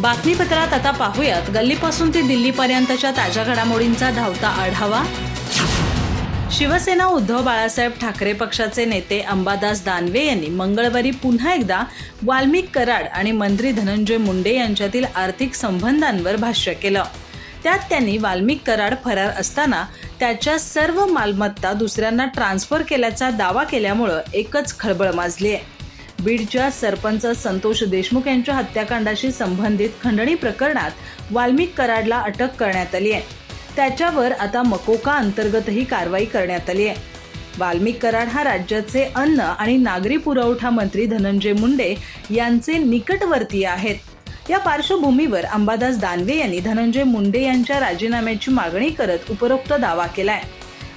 बातमीपत्रात आता पाहूयात. गल्लीपासून ते दिल्लीपर्यंतच्या ताज्या घडामोडींचा धावता आढावा. शिवसेना उद्धव बाळासाहेब ठाकरे पक्षाचे नेते अंबादास दानवे यांनी मंगळवारी पुन्हा एकदा वाल्मिक कराड आणि मंत्री धनंजय मुंडे यांच्यातील आर्थिक संबंधांवर भाष्य केलं. त्यात त्यांनी वाल्मिक कराड फरार असताना त्याच्या सर्व मालमत्ता दुसऱ्यांना ट्रान्सफर केल्याचा दावा केल्यामुळं एकच खळबळ माजली आहे बीडच्या सरपंच संतोष देशमुख यांच्या हत्याकांडाशी संबंधित खंडणी प्रकरणात वाल्मिक कराडला अटक करण्यात आली आहे. त्याच्यावर आता मकोका अंतर्गतही कारवाई करण्यात आली आहे. वाल्मिक कराड हा राज्याचे अन्न आणि नागरी पुरवठा मंत्री धनंजय मुंडे यांचे निकटवर्तीय आहेत. या पार्श्वभूमीवर अंबादास दानवे यांनी धनंजय मुंडे यांच्या राजीनाम्याची मागणी करत उपरोक्त दावा केलाय.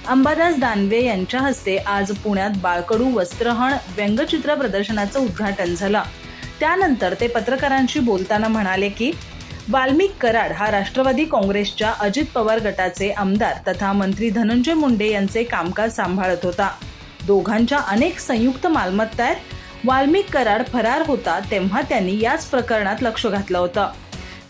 अंबादास दानवे यांच्या हस्ते आज पुण्यात बाळकडू वस्त्रहण व्यंगचित्र प्रदर्शनाचं उद्घाटन झालं. त्यानंतर ते पत्रकारांशी बोलताना म्हणाले की वाल्मिक कराड हा राष्ट्रवादी काँग्रेसच्या अजित पवार गटाचे आमदार तथा मंत्री धनंजय मुंडे यांचे कामकाज सांभाळत होता. दोघांच्या अनेक संयुक्त मालमत्ता आहेत वाल्मिक कराड फरार होता तेव्हा त्यांनी याच प्रकरणात लक्ष घातलं होतं.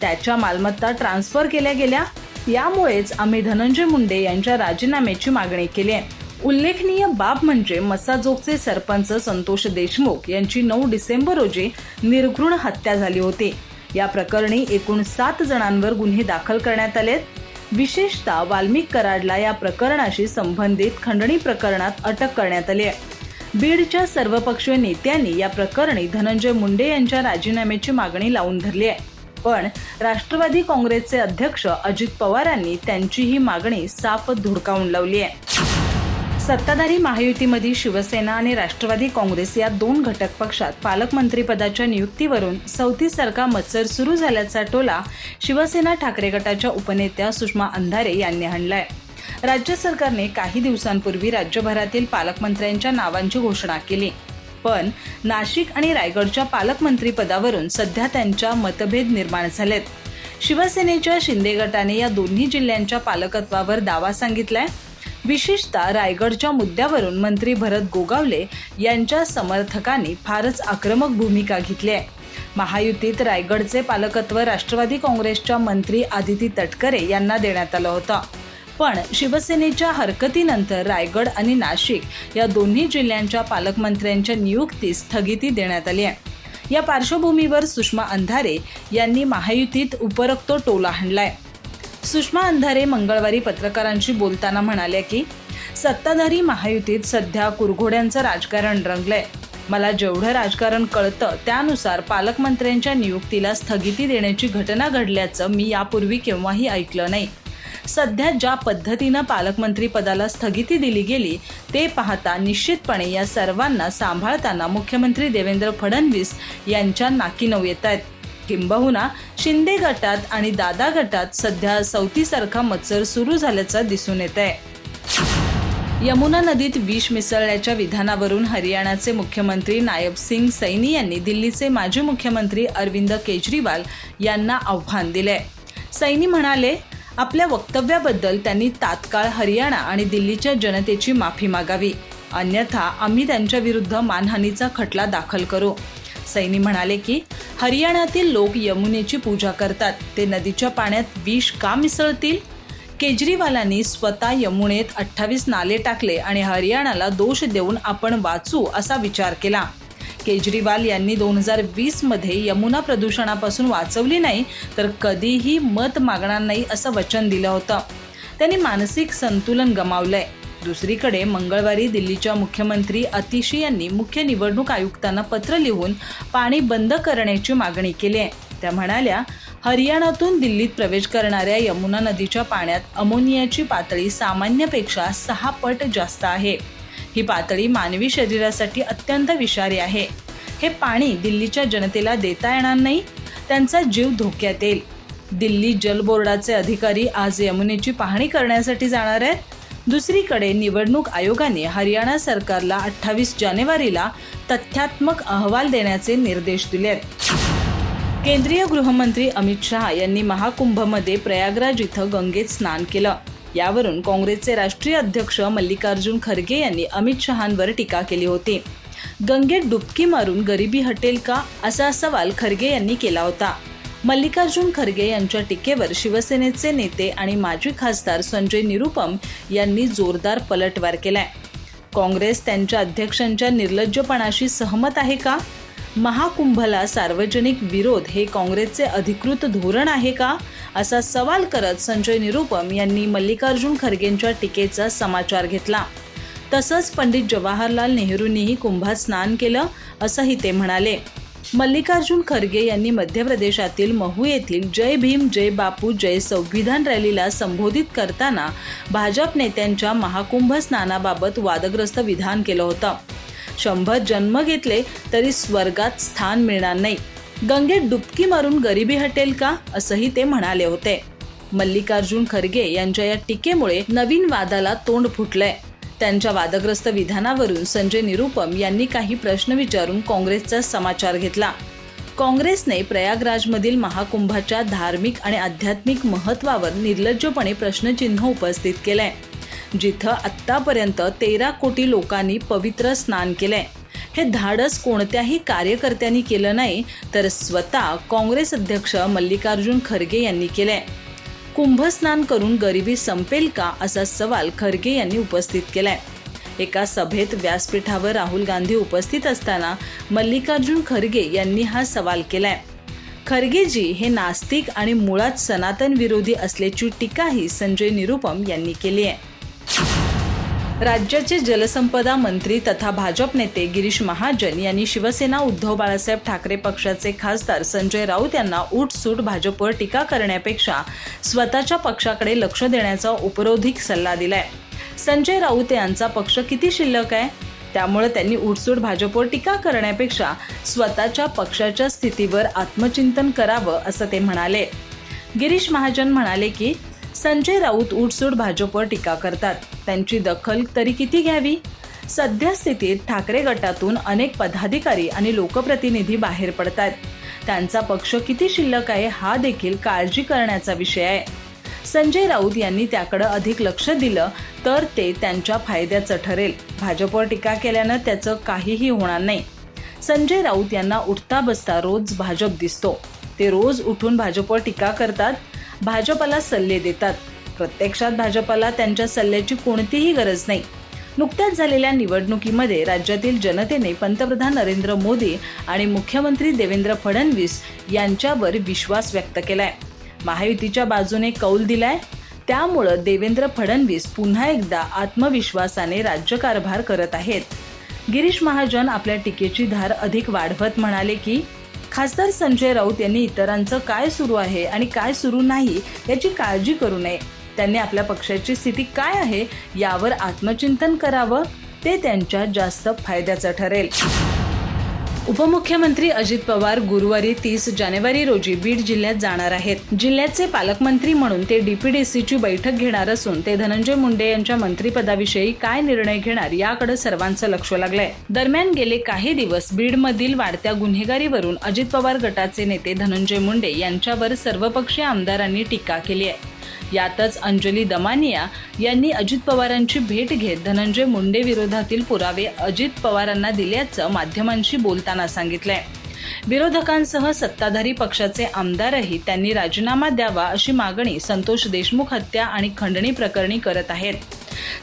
त्याच्या मालमत्ता ट्रान्सफर केल्या गेल्या यामुळेच आम्ही धनंजय मुंडे यांच्या राजीनाम्याची मागणी केली आहे. उल्लेखनीय बाब म्हणजे मसाजोगचे सरपंच संतोष देशमुख यांची नऊ डिसेंबर रोजी निर्घृण हत्या झाली होती. या प्रकरणी एकूण सात जणांवर गुन्हे दाखल करण्यात आले विशेषतः वाल्मिक कराडला या प्रकरणाशी संबंधित खंडणी प्रकरणात अटक करण्यात आली आहे. बीडच्या सर्वपक्षीय नेत्यांनी या प्रकरणी धनंजय मुंडे यांच्या राजीनाम्याची मागणी लावून धरली आहे. पण राष्ट्रवादी काँग्रेसचे अध्यक्ष अजित पवारांनी त्यांची ही मागणी साफ धुडकावून लावली आहे. सत्ताधारी महायुतीमध्ये शिवसेना आणि राष्ट्रवादी काँग्रेस या दोन घटक पक्षात पालकमंत्रीपदाच्या नियुक्तीवरून सवतीसारखा मत्सर सुरू झाल्याचा टोला शिवसेना ठाकरे गटाच्या उपनेत्या सुषमा अंधारे यांनी हाणलाय. राज्य सरकारने काही दिवसांपूर्वी राज्यभरातील पालकमंत्र्यांच्या नावांची घोषणा केली. पण नाशिक आणि रायगडच्या पालकमंत्रीपदावरून सध्या त्यांच्या मतभेद निर्माण झालेत. शिवसेनेच्या शिंदे गटाने या दोन्ही जिल्ह्यांच्या पालकत्वावर दावा सांगितलाय. विशेषतः रायगडच्या मुद्द्यावरून मंत्री भरत गोगावले यांच्या समर्थकांनी फारच आक्रमक भूमिका घेतली आहे महायुतीत रायगडचे पालकत्व राष्ट्रवादी काँग्रेसच्या मंत्री आदिती तटकरे यांना देण्यात आलं होतं. पण शिवसेनेच्या हरकतीनंतर रायगड आणि नाशिक या दोन्ही जिल्ह्यांच्या पालकमंत्र्यांच्या नियुक्तीस स्थगिती देण्यात आली आहे. या पार्श्वभूमीवर सुषमा अंधारे यांनी महायुतीत उपरक्तो टोला हाणलाय. सुषमा अंधारे मंगळवारी पत्रकारांशी बोलताना म्हणाल्या की सत्ताधारी महायुतीत सध्या कुरघोड्यांचं राजकारण रंगलंय. मला जेवढं राजकारण कळतं त्यानुसार पालकमंत्र्यांच्या नियुक्तीला स्थगिती देण्याची घटना घडल्याचं मी यापूर्वी केव्हाही ऐकलं नाही. सध्या ज्या पद्धतीनं पालकमंत्री पदाला स्थगिती दिली गेली ते पाहता निश्चितपणे या सर्वांना सांभाळताना मुख्यमंत्री देवेंद्र फडणवीस यांच्या नाकीनऊ येत आहेत किंबहुना शिंदे गटात आणि दादा गटात सध्या सवतीसारखा मत्सर सुरू झाल्याचं दिसून येत आहे यमुना नदीत विष मिसळण्याच्या विधानावरून हरियाणाचे मुख्यमंत्री नायब सिंग सैनी यांनी दिल्लीचे माजी मुख्यमंत्री अरविंद केजरीवाल यांना आव्हान दिले सैनी म्हणाले आपल्या वक्तव्याबद्दल त्यांनी तात्काळ हरियाणा आणि दिल्लीच्या जनतेची माफी मागावी. अन्यथा आम्ही त्यांच्या विरुद्ध मानहानीचा खटला दाखल करू. सैनी म्हणाले की हरियाणातील लोक यमुनेची पूजा करतात. ते नदीच्या पाण्यात विष का मिसळतील? केजरीवालांनी स्वतः यमुनेत अठ्ठावीस नाले टाकले आणि हरियाणाला दोष देऊन आपण वाचू असा विचार केला. केजरीवाल यांनी दोन हजार वीसमध्ये यमुना प्रदूषणापासून वाचवली नाही तर कधीही मत मागणार नाही असं वचन दिलं होतं. त्यांनी मानसिक संतुलन गमावलंय. दुसरीकडे मंगळवारी दिल्लीच्या मुख्यमंत्री अतिशी यांनी मुख्य निवडणूक आयुक्तांना पत्र लिहून पाणी बंद करण्याची मागणी केली आहे. त्या म्हणाल्या हरियाणातून दिल्लीत प्रवेश करणाऱ्या यमुना नदीच्या पाण्यात अमोनियाची पातळी सामान्यपेक्षा सहा पट जास्त आहे. ही पातळी मानवी शरीरासाठी अत्यंत विषारी आहे. हे पाणी दिल्लीच्या जनतेला देता येणार नाही त्यांचा जीव धोक्यात येईल. दिल्ली जल बोर्डाचे अधिकारी आज यमुनेची पाहणी करण्यासाठी जाणार आहेत. दुसरीकडे निवडणूक आयोगाने हरियाणा सरकारला अठ्ठावीस जानेवारीला तथ्यात्मक अहवाल देण्याचे निर्देश दिले आहेत. केंद्रीय गृहमंत्री अमित शहा यांनी महाकुंभमध्ये प्रयागराज इथं गंगेत स्नान केलं. यावरून काँग्रेसचे राष्ट्रीय अध्यक्ष मल्लिकार्जुन खरगे यांनी अमित शहांवर टीका केली होती. गंगेत डुबकी मारून गरिबी हटेल का? असा सवाल खरगे यांनी केला होता. मल्लिकार्जुन खरगे यांच्या टीकेवर शिवसेनेचे नेते आणि माजी खासदार संजय निरुपम यांनी जोरदार पलटवार केलाय. काँग्रेस त्यांच्या अध्यक्षांच्या निर्लज्जपणाशी सहमत आहे का? महाकुंभला सार्वजनिक विरोध हे काँग्रेसचे अधिकृत धोरण आहे का? असा सवाल करत संजय निरुपम यांनी मल्लिकार्जुन खरगेंच्या टीकेचा समाचार घेतला. तसंच पंडित जवाहरलाल नेहरूंनीही कुंभात स्नान केलं असंही ते म्हणाले. मल्लिकार्जुन खरगे यांनी मध्य प्रदेशातील महू येथील जय भीम जय बापू जय संविधान रॅलीला संबोधित करताना भाजप नेत्यांच्या महाकुंभ स्नानाबाबत वादग्रस्त विधान केलं होतं. शंभर जन्म घेतले तरी स्वर्गात स्थान मिळणार नाही. गंगेत डुबकी मारून गरिबी हटेल का? असंही ते म्हणाले होते. मल्लिकार्जुन खरगे यांच्या या टीकेमुळे नवीन वादाला तोंड फुटलंय. त्यांच्या वादग्रस्त विधानावरून संजय निरुपम यांनी काही प्रश्न विचारून काँग्रेसचा समाचार घेतला. काँग्रेसने प्रयागराजमधील महाकुंभाच्या धार्मिक आणि आध्यात्मिक महत्वावर निर्लज्जपणे प्रश्नचिन्ह उपस्थित केलंय जिथं आत्तापर्यंत तेरा कोटी लोकांनी पवित्र स्नान केलंय. हे धाडस कोणत्याही कार्यकर्त्यांनी केलं नाही तर स्वतः काँग्रेस अध्यक्ष मल्लिकार्जुन खरगे यांनी केलंय. कुंभस्नान करून गरिबी संपेल का असा सवाल खरगे यांनी उपस्थित केलाय. एका सभेत व्यासपीठावर राहुल गांधी उपस्थित असताना मल्लिकार्जुन खरगे यांनी हा सवाल केलाय. खरगेजी हे नास्तिक आणि मुळात सनातन विरोधी असल्याची टीकाही संजय निरुपम यांनी केली आहे. राज्याचे जलसंपदा मंत्री तथा भाजप नेते गिरीश महाजन यांनी शिवसेना उद्धव बाळासाहेब ठाकरे पक्षाचे खासदार संजय राऊत यांना उठसूट भाजपवर टीका करण्यापेक्षा स्वतःच्या पक्षाकडे लक्ष देण्याचा उपरोधिक सल्ला दिलाय. संजय राऊत यांचा पक्ष किती शिल्लक आहे? त्यामुळे त्यांनी उठसूट भाजपवर टीका करण्यापेक्षा स्वतःच्या पक्षाच्या स्थितीवर आत्मचिंतन करावं असं ते म्हणाले. गिरीश महाजन म्हणाले की संजय राऊत उठसूट भाजपवर टीका करतात. त्यांची दखल तरी किती घ्यावी? सद्यस्थितीत ठाकरे गटातून अनेक पदाधिकारी आणि लोकप्रतिनिधी बाहेर पडतात त्यांचा पक्ष किती शिल्लक आहे हा देखील काळजी करण्याचा विषय आहे. संजय राऊत यांनी त्याकडे अधिक लक्ष दिलं तर ते त्यांच्या फायद्याचं ठरेल. भाजपवर टीका केल्यानं त्याचं काहीही होणार नाही. संजय राऊत यांना उठता बसता रोज भाजप दिसतो. ते रोज उठून भाजपवर टीका करतात भाजपला सल्ले देतात. प्रत्यक्षात भाजपला त्यांच्या सल्ल्याची कोणतीही गरज नाही. नुकत्याच झालेल्या निवडणुकीमध्ये राज्यातील जनतेने पंतप्रधान नरेंद्र मोदी आणि मुख्यमंत्री देवेंद्र फडणवीस यांच्यावर विश्वास व्यक्त केलाय. महायुतीच्या बाजूने कौल दिलाय. त्यामुळं देवेंद्र फडणवीस पुन्हा एकदा आत्मविश्वासाने राज्यकारभार करत आहेत. गिरीश महाजन आपल्या टीकेची धार अधिक वाढवत म्हणाले की खासदार संजय राऊत यांनी इतरांचं काय सुरू आहे आणि काय सुरू नाही याची काळजी करू नये. त्यांनी आपल्या पक्षाची स्थिती काय आहे यावर आत्मचिंतन करावं ते त्यांच्या जास्त फायद्याचं ठरेल. उपमुख्यमंत्री अजित पवार गुरुवारी तीस जानेवारी रोजी बीड जिल्ह्यात जाणार आहेत. जिल्ह्याचे पालकमंत्री म्हणून ते डीपीडीसीची बैठक घेणार असून ते धनंजय मुंडे यांच्या मंत्रिपदाविषयी काय निर्णय घेणार याकडे सर्वांचं लक्ष लागलंय. दरम्यान गेले काही दिवस बीडमधील वाढत्या गुन्हेगारीवरून अजित पवार गटाचे नेते धनंजय मुंडे यांच्यावर सर्वपक्षीय आमदारांनी टीका केली आहे. यातच अंजली दमानिया यांनी अजित पवारांची भेट घेत धनंजय मुंडे विरोधातील पुरावे अजित पवारांना दिल्याचं माध्यमांशी बोलताना सांगितलंय. विरोधकांसह सत्ताधारी पक्षाचे आमदारही त्यांनी राजीनामा द्यावा अशी मागणी संतोष देशमुख हत्या आणि खंडणी प्रकरणी करत आहेत.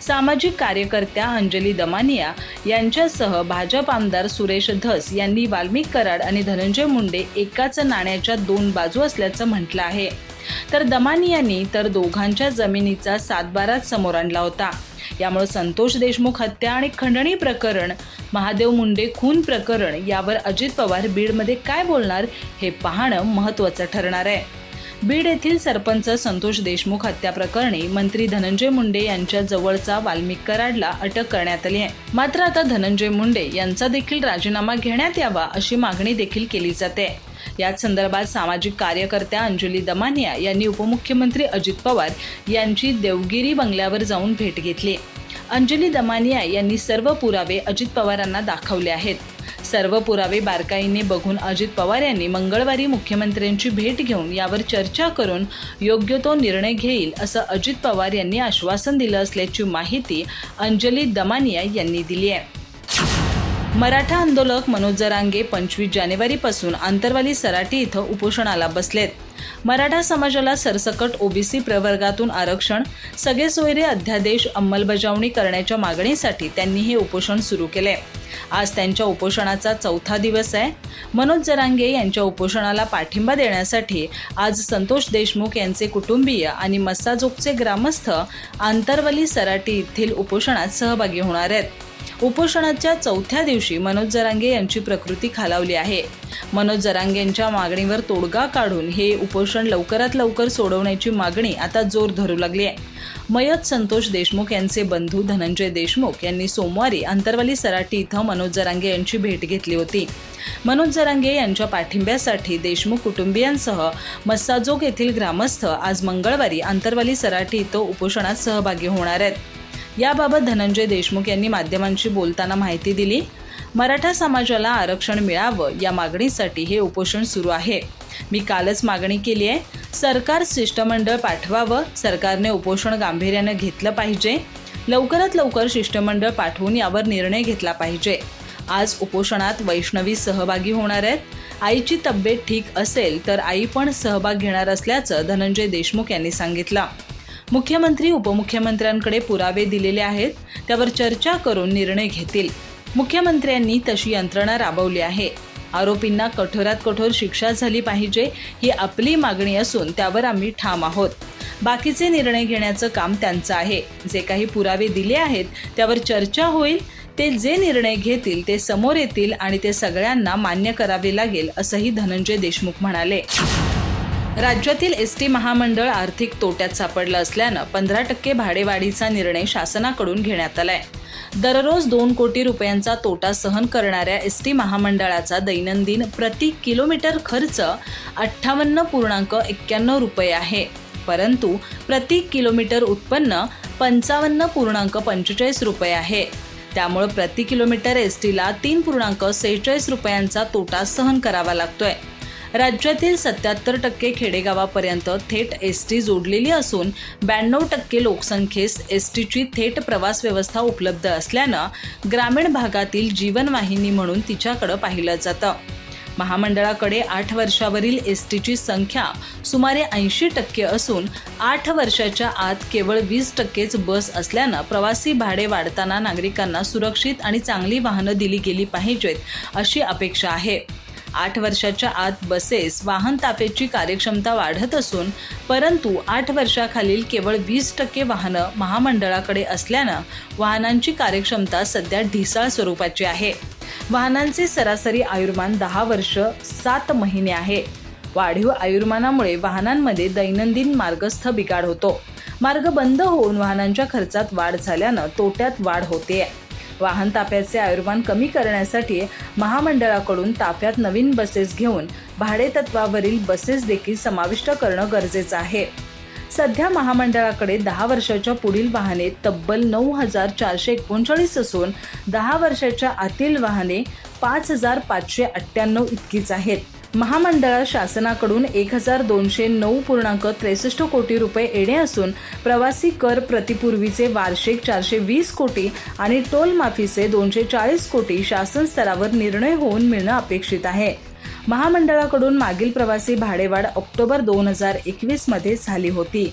सामाजिक कार्यकर्त्या अंजली दमानिया यांच्यासह भाजप आमदार सुरेश धस यांनी वाल्मिक कराड आणि धनंजय मुंडे एकाच नाण्याच्या दोन बाजू असल्याचं म्हटलं आहे. तर दमानियांनी तर दोघांच्या जमिनीचा सातबाराच समोर आणला होता. यामुळे संतोष देशमुख हत्या आणि खंडणी प्रकरण महादेव मुंडे खून प्रकरण यावर अजित पवार बीडमध्ये काय बोलणार हे पाहणं महत्त्वाचं ठरणार आहे. बीड येथील सरपंच संतोष देशमुख हत्या प्रकरणी मंत्री धनंजय मुंडे यांच्या जवळचा वाल्मिक कराडला अटक करण्यात आली आहे. मात्र आता धनंजय मुंडे यांचा देखील राजीनामा घेण्यात यावा अशी मागणी देखील केली जाते. याच संदर्भात सामाजिक कार्यकर्त्या अंजली दमानिया यांनी उपमुख्यमंत्री अजित पवार यांची देवगिरी बंगल्यावर जाऊन भेट घेतली. अंजली दमानिया यांनी सर्व पुरावे अजित पवारांना दाखवले आहेत. सर्व पुरावे बारकाईने बघून अजित पवार यांनी मंगळवारी मुख्यमंत्र्यांची भेट घेऊन यावर चर्चा करून योग्य तो निर्णय घेईल असं अजित पवार यांनी आश्वासन दिलं असल्याची माहिती अंजली दमानिया यांनी दिली आहे. मराठा आंदोलक मनोज जरांगे पंचवीस जानेवारीपासून आंतरवाली सराटी इथं उपोषणाला बसलेत. मराठा समाजाला सरसकट ओबीसी प्रवर्गातून आरक्षण सगळे सोयरे अध्यादेश अंमलबजावणी करण्याच्या मागणीसाठी त्यांनी हे उपोषण सुरू केले. आज त्यांच्या उपोषणाचा चौथा दिवस आहे. मनोज जरांगे यांच्या उपोषणाला पाठिंबा देण्यासाठी आज संतोष देशमुख यांचे कुटुंबीय आणि मस्साजोगचे ग्रामस्थ आंतरवली सराटी येथील उपोषणात सहभागी होणार आहेत. उपोषणाच्या चौथ्या दिवशी मनोज जरांगे यांची प्रकृती खालावली आहे. मनोज जरांगे यांच्या मागणीवर तोडगा काढून हे उपोषण लवकरात लवकर सोडवण्याची मागणी आता जोर धरू लागली आहे. मयत संतोष देशमुख यांचे बंधू धनंजय देशमुख यांनी सोमवारी अंतरवाली सराटी इथं मनोज जरांगे यांची भेट घेतली होती. मनोज जरांगे यांच्या पाठिंब्यासाठी देशमुख कुटुंबियांसह मस्साजोग येथील ग्रामस्थ आज मंगळवारी अंतरवाली सराटी इथं उपोषणात सहभागी होणार आहेत. याबाबत धनंजय देशमुख यांनी माध्यमांशी बोलताना माहिती दिली. मराठा समाजाला आरक्षण मिळावं या मागणीसाठी हे उपोषण सुरू आहे. मी कालच मागणी केली आहे. सरकार शिष्टमंडळ पाठवावं. सरकारने उपोषण गांभीर्यानं घेतलं पाहिजे. लवकरात लवकर शिष्टमंडळ पाठवून यावर निर्णय घेतला पाहिजे. आज उपोषणात वैष्णवी सहभागी होणार आहेत. आईची तब्येत ठीक असेल तर आई पण सहभाग घेणार असल्याचं धनंजय देशमुख यांनी सांगितलं. मुख्यमंत्री उपमुख्यमंत्र्यांकडे पुरावे दिलेले आहेत. त्यावर चर्चा करून निर्णय घेतील. मुख्यमंत्र्यांनी तशी यंत्रणा राबवली आहे. आरोपींना कठोरात कठोर शिक्षा झाली पाहिजे ही आपली मागणी असून त्यावर आम्ही ठाम आहोत. बाकीचे निर्णय घेण्याचं काम त्यांचं आहे. जे काही पुरावे दिले आहेत त्यावर चर्चा होईल. ते जे निर्णय घेतील ते समोर येतील आणि ते सगळ्यांना मान्य करावे लागेल असंही धनंजय देशमुख म्हणाले. राज्यातील एस टी महामंडळ आर्थिक तोट्यात सापडलं असल्यानं पंधरा टक्के भाडेवाढीचा निर्णय शासनाकडून घेण्यात आलाय. दररोज दोन कोटी रुपयांचा तोटा सहन करणाऱ्या एस टी महामंडळाचा दैनंदिन प्रति किलोमीटर खर्च अठ्ठावन्न पूर्णांक एक्क्याण्णव रुपये आहे. परंतु प्रति किलोमीटर उत्पन्न पंचावन्न पूर्णांक पंचेचाळीस रुपये आहे. त्यामुळे प्रति किलोमीटर एस टीला तीन पूर्णांक सेहेचाळीस रुपयांचा तोटा सहन करावा लागतोय. राज्यातील सत्याहत्तर टक्के खेडेगावापर्यंत थेट एस टी जोडलेली असून ब्याण्णव टक्के लोकसंख्येस एस टीची थेट प्रवास व्यवस्था उपलब्ध असल्यानं ग्रामीण भागातील जीवनवाहिनी म्हणून तिच्याकडं पाहिलं जातं. महामंडळाकडे आठ वर्षावरील एस टीची संख्या सुमारे ऐंशी टक्के असून आठ वर्षाच्या आत केवळ वीस टक्केच बस असल्यानं प्रवासी भाडे वाढताना नागरिकांना सुरक्षित आणि चांगली वाहनं दिली गेली पाहिजेत अशी अपेक्षा आहे. आठ वर्षाच्या आत बसेस वाहन ताफेची कार्यक्षमता वाढत असून परंतु आठ वर्षाखालील केवळ वीस टक्के वाहनं महामंडळाकडे असल्यानं वाहनांची कार्यक्षमता सध्या ढिसाळ स्वरूपाची आहे. वाहनांचे सरासरी आयुर्मान दहा वर्ष सात महिने आहे. वाढीव आयुर्मानामुळे वाहनांमध्ये दैनंदिन मार्गस्थ बिघाड होतो. मार्ग बंद होऊन वाहनांच्या खर्चात वाढ झाल्यानं तोट्यात वाढ होते वाहन ताफ्याचे आयुर्मान कमी करण्यासाठी महामंडळाकडून ताफ्यात नवीन बसेस घेऊन भाडेतत्वावरील बसेस देखील समाविष्ट करणं गरजेचं आहे. सध्या महामंडळाकडे दहा वर्षाच्या पुढील वाहने तब्बल नऊ हजार चारशे एकोणचाळीस असून दहा वर्षाच्या आतील वाहने पाच हजार पाचशे अठ्ठ्याण्णव इतकीच आहेत. महामंडळात शासनाकडून एक हजार दोनशे नऊ पूर्णांक त्रेसष्ट कोटी रुपये येणे असून प्रवासी कर प्रतिपूर्वीचे वार्षिक चारशे वीस कोटी आणि टोल माफीचे दोनशे चाळीस कोटी शासन स्तरावर निर्णय होऊन मिळणं अपेक्षित आहे. महामंडळाकडून मागील प्रवासी भाडेवाढ ऑक्टोबर दोन हजार एकवीसमध्ये झाली होती.